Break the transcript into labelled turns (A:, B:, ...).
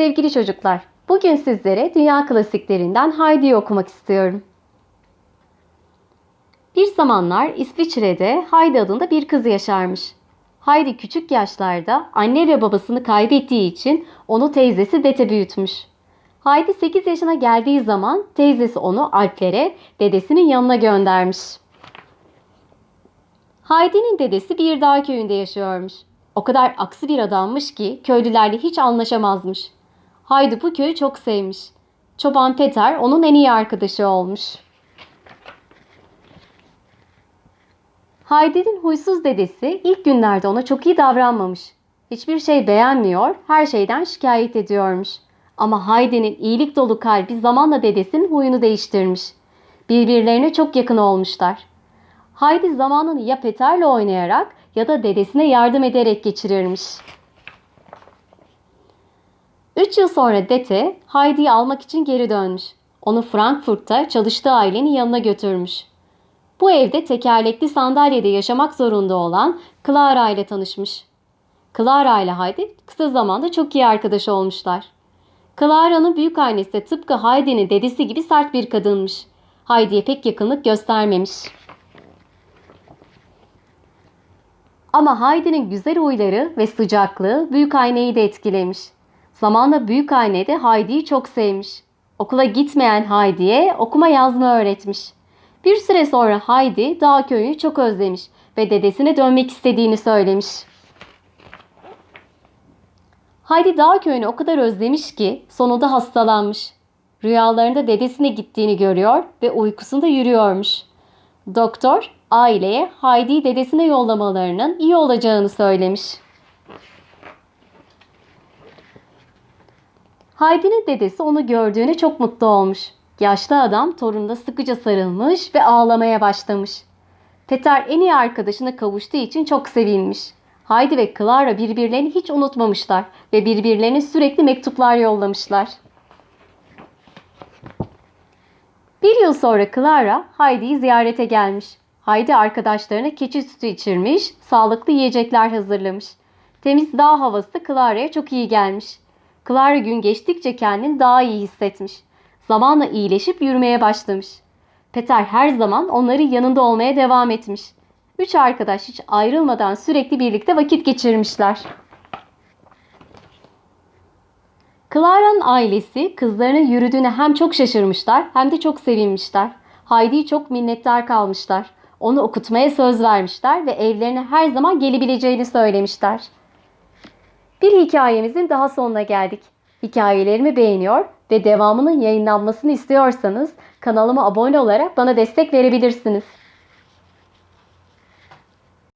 A: Sevgili çocuklar, bugün sizlere dünya klasiklerinden Heidi'yi okumak istiyorum. Bir zamanlar İsviçre'de Heidi adında bir kız yaşarmış. Heidi küçük yaşlarda anne ve babasını kaybettiği için onu teyzesi Dete büyütmüş. Heidi 8 yaşına geldiği zaman teyzesi onu Alplere, dedesinin yanına göndermiş. Heidi'nin dedesi bir dağ köyünde yaşıyormuş. O kadar aksi bir adammış ki köylülerle hiç anlaşamazmış. Bu köyü çok sevmiş. Çoban Peter onun en iyi arkadaşı olmuş. Heidi'nin huysuz dedesi ilk günlerde ona çok iyi davranmamış. Hiçbir şey beğenmiyor, her şeyden şikayet ediyormuş. Ama Heidi'nin iyilik dolu kalbi zamanla dedesinin huyunu değiştirmiş. Birbirlerine çok yakın olmuşlar. Heidi zamanını ya Peter'le oynayarak ya da dedesine yardım ederek geçirirmiş. Üç yıl sonra Dete Heidi'yi almak için geri dönmüş. Onu Frankfurt'ta çalıştığı ailenin yanına götürmüş. Bu evde tekerlekli sandalyede yaşamak zorunda olan Clara ile tanışmış. Clara ile Heidi kısa zamanda çok iyi arkadaş olmuşlar. Clara'nın büyük annesi de tıpkı Heidi'nin dedesi gibi sert bir kadınmış. Heidi'ye pek yakınlık göstermemiş. Ama Heidi'nin güzel huyları ve sıcaklığı büyük anneyi de etkilemiş. Zamanla büyük anne de Heidi'yi çok sevmiş. Okula gitmeyen Heidi'ye okuma yazma öğretmiş. Bir süre sonra Heidi dağ köyünü çok özlemiş ve dedesine dönmek istediğini söylemiş. Heidi dağ köyünü o kadar özlemiş ki sonunda hastalanmış. Rüyalarında dedesine gittiğini görüyor ve uykusunda yürüyormuş. Doktor aileye Heidi'yi dedesine yollamalarının iyi olacağını söylemiş. Heidi'nin dedesi onu gördüğüne çok mutlu olmuş. Yaşlı adam torununa sıkıca sarılmış ve ağlamaya başlamış. Peter en iyi arkadaşına kavuştuğu için çok sevinmiş. Heidi ve Clara birbirlerini hiç unutmamışlar ve birbirlerine sürekli mektuplar yollamışlar. Bir yıl sonra Clara Heidi'yi ziyarete gelmiş. Heidi arkadaşlarına keçi sütü içirmiş, sağlıklı yiyecekler hazırlamış. Temiz dağ havası Clara'ya çok iyi gelmiş. Clara gün geçtikçe kendini daha iyi hissetmiş. Zamanla iyileşip yürümeye başlamış. Peter her zaman onların yanında olmaya devam etmiş. Üç arkadaş hiç ayrılmadan sürekli birlikte vakit geçirmişler. Clara'nın ailesi kızlarının yürüdüğüne hem çok şaşırmışlar hem de çok sevinmişler. Heidi'yi çok minnettar kalmışlar. Onu okutmaya söz vermişler ve evlerine her zaman gelebileceğini söylemişler. Bir hikayemizin daha sonuna geldik. Hikayelerimi beğeniyor ve devamının yayınlanmasını istiyorsanız kanalıma abone olarak bana destek verebilirsiniz.